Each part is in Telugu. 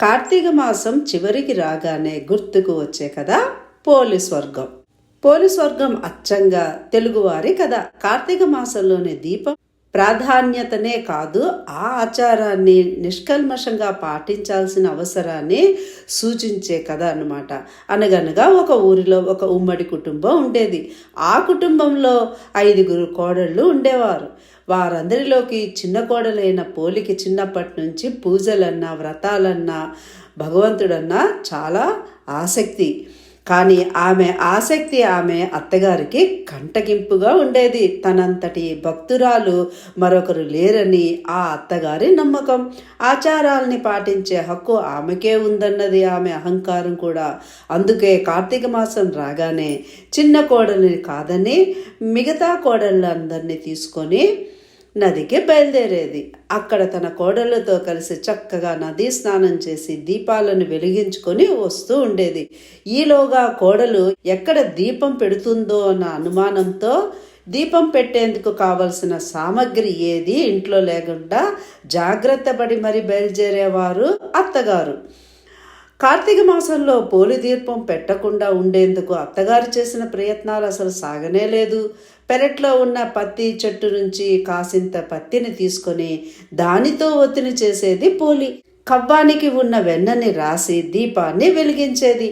కార్తీక మాసం చివరికి రాగానే గుర్తుకు వచ్చే కదా పోలీస్ వర్గం పోలీస్ వర్గం అచ్చంగా తెలుగువారి కదా కార్తీక మాసంలోని దీపం ప్రాధాన్యతనే కాదు ఆ ఆచారాన్ని నిష్కల్మషంగా పాటించాల్సిన అవసరాన్ని సూచించే కథ అనమాట అనగనగా ఒక ఊరిలో ఒక ఉమ్మడి కుటుంబం ఉండేది. ఆ కుటుంబంలో ఐదుగురు కోడళ్ళు ఉండేవారు. వారందరిలోకి చిన్న కోడలైన పోలికి చిన్నప్పటి నుంచి పూజలన్నా వ్రతాలన్నా భగవంతుడన్నా చాలా ఆసక్తి. కానీ ఆమె ఆసక్తి ఆమె అత్తగారికి కంటగింపుగా ఉండేది. తనంతటి భక్తురాలు మరొకరు లేరని ఆ అత్తగారి నమ్మకం. ఆచారాల్ని పాటించే హక్కు ఆమెకే ఉందన్నది ఆమె అహంకారం కూడా. అందుకే కార్తీక మాసం రాగానే చిన్న కోడలిని కాదని మిగతా కోడళ్ళందరినీ తీసుకొని నదికి బయలుదేరేది. అక్కడ తన కోడళ్ళతో కలిసి చక్కగా నదీ స్నానం చేసి దీపాలను వెలిగించుకొని వస్తూ ఉండేది. ఈలోగా కోడలు ఎక్కడ దీపం పెడుతుందో అన్న అనుమానంతో దీపం పెట్టేందుకు కావలసిన సామగ్రి ఏది ఇంట్లో లేకుండా జాగ్రత్త పడి మరి బయలుదేరేవారు అత్తగారు. కార్తీక మాసంలో పోలి దీపం పెట్టకుండా ఉండేందుకు అత్తగారు చేసిన ప్రయత్నాలు అసలు సాగనే లేదు. పెరట్లో ఉన్న పత్తి చెట్టు నుంచి కాసింత పత్తిని తీసుకొని దానితో ఒత్తిని చేసేది పోలి. కవ్వానికి ఉన్న వెన్నని రాసి దీపాన్ని వెలిగించేది.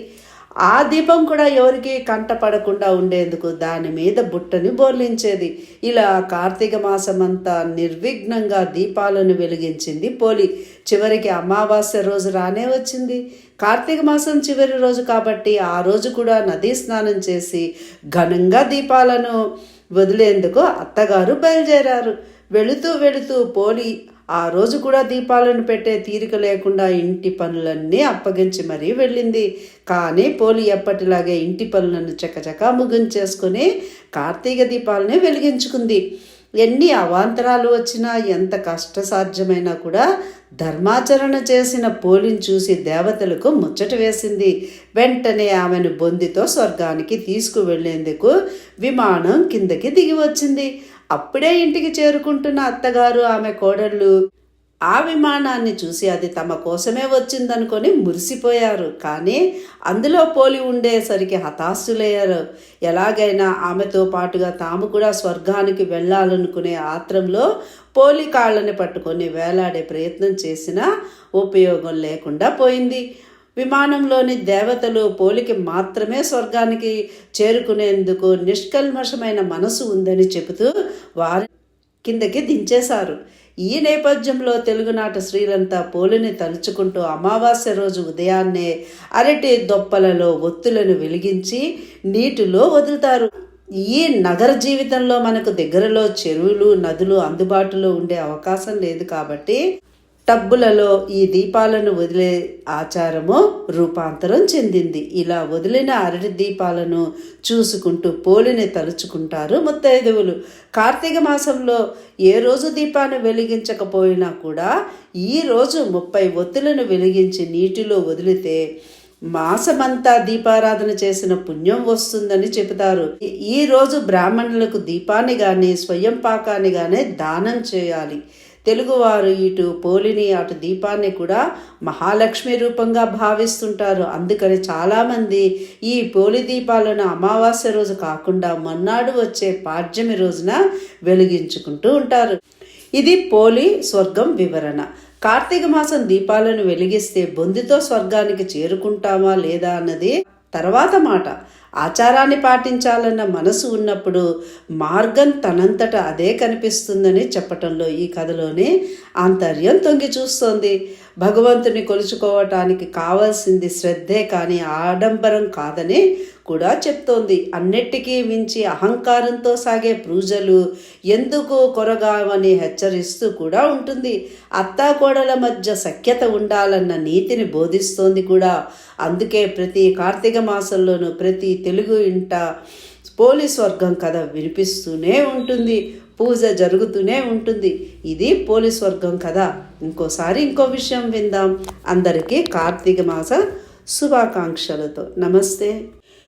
ఆ దీపం కూడా ఎవరికి కంటపడకుండా ఉండేందుకు దాని మీద బుట్టని బోర్లించేది. ఇలా కార్తీక మాసమంతా నిర్విఘ్నంగా దీపాలను వెలిగించింది పోలి చివరికి అమావాస్య రోజు రానే వచ్చింది. కార్తీక మాసం చివరి రోజు కాబట్టి ఆ రోజు కూడా నదీ స్నానం చేసి ఘనంగా దీపాలను వదిలేందుకు అత్తగారు బయలుదేరారు. వెళుతూ వెళుతూ పోలి ఆ రోజు కూడా దీపాలను పెట్టే తీరిక లేకుండా ఇంటి పనులన్నీ అప్పగించి మరీ వెళ్ళింది. కానీ పోలి ఎప్పటిలాగే ఇంటి పనులను చకచకా ముగించేసుకుని కార్తీక దీపాలని వెలిగించుకుంది. ఎన్ని అవాంతరాలు వచ్చినా ఎంత కష్టసాధ్యమైనా కూడా ధర్మాచరణ చేసిన పోలిని చూసి దేవతలకు ముచ్చట వేసింది. వెంటనే ఆమెను బొందితో స్వర్గానికి తీసుకువెళ్ళేందుకు విమానం కిందకి దిగి వచ్చింది అప్పుడే ఇంటికి చేరుకుంటున్న అత్తగారు ఆమె కోడళ్ళు ఆ విమానాన్ని చూసి అది తమ కోసమే వచ్చిందనుకొని మురిసిపోయారు. కానీ అందులో పోలి ఉండేసరికి హతాశులయ్యారు. ఎలాగైనా ఆమెతో పాటుగా తాము కూడా స్వర్గానికి వెళ్ళాలనుకునే ఆత్రంలో పోలి కాళ్ళని పట్టుకొని వేలాడే ప్రయత్నం చేసినా ఉపయోగం లేకుండా పోయింది. విమానంలోని దేవతలు పోలికి మాత్రమే స్వర్గానికి చేరుకునేందుకు నిష్కల్మషమైన మనసు ఉందని చెబుతూ వారి కిందకి దించేశారు. ఈ నేపథ్యంలో తెలుగునాట స్త్రీలంతా పోలిని తలుచుకుంటూ అమావాస్య రోజు ఉదయాన్నే అరటి దొప్పలలో ఒత్తులను వెలిగించి నీటిలో వదులుతారు. ఈ నగర జీవితంలో మనకు దగ్గరలో చెరువులు నదులు అందుబాటులో ఉండే అవకాశం లేదు కాబట్టి టబ్బులలో ఈ దీపాలను వదిలే ఆచారము రూపాంతరం చెందింది. ఇలా వదిలిన అరటి దీపాలను చూసుకుంటూ పోలిని తలుచుకుంటారు ముత్తైదువులు. కార్తీక మాసంలో ఏ రోజు దీపాన్ని వెలిగించకపోయినా కూడా ఈ రోజు ముప్పై ఒత్తులను వెలిగించి నీటిలో వదిలితే మాసమంతా దీపారాధన చేసిన పుణ్యం వస్తుందని చెబుతారు. ఈ రోజు బ్రాహ్మణులకు దీపాన్ని కానీ స్వయం పాకాన్ని కానీ దానం చేయాలి. తెలుగువారు ఇటు పోలిని అటు దీపాన్ని కూడా మహాలక్ష్మి రూపంగా భావిస్తుంటారు. అందుకని చాలామంది ఈ పోలి దీపాలను అమావాస్య రోజు కాకుండా మొన్నాడు వచ్చే పాడ్యమి రోజున వెలిగించుకుంటూ ఉంటారు. ఇది పోలి స్వర్గం వివరణ. కార్తీక మాసం దీపాలను వెలిగిస్తే బొందితో స్వర్గానికి చేరుకుంటామా లేదా అన్నది తర్వాత మాట. ఆచారాన్ని పాటించాలన్న మనసు ఉన్నప్పుడు మార్గం తనంతట అదే కనిపిస్తుందని చెప్పటంలో ఈ కథలోనే ఆంతర్యం తొంగి చూస్తోంది. భగవంతుని కొలుచుకోవటానికి కావాల్సింది శ్రద్ధే కానీ ఆడంబరం కాదని కూడా చెప్తోంది. అన్నిటికీ మించి అహంకారంతో సాగే పూజలు ఎందుకు కొరగావని హెచ్చరిస్తూ కూడా ఉంటుంది. అత్తాకోడల మధ్య సఖ్యత ఉండాలన్న నీతిని బోధిస్తోంది కూడా. అందుకే ప్రతి కార్తీక మాసంలోనూ ప్రతి తెలుగు ఇంట పోలీస్ వర్గం కథ వినిపిస్తూనే ఉంటుంది. పూజ జరుగుతూనే ఉంటుంది. ఇది పోలీస్ వర్గం కదా ఇంకోసారి ఇంకో విషయం విందాం. అందరికీ కార్తీక మాస శుభాకాంక్షలతో. నమస్తే.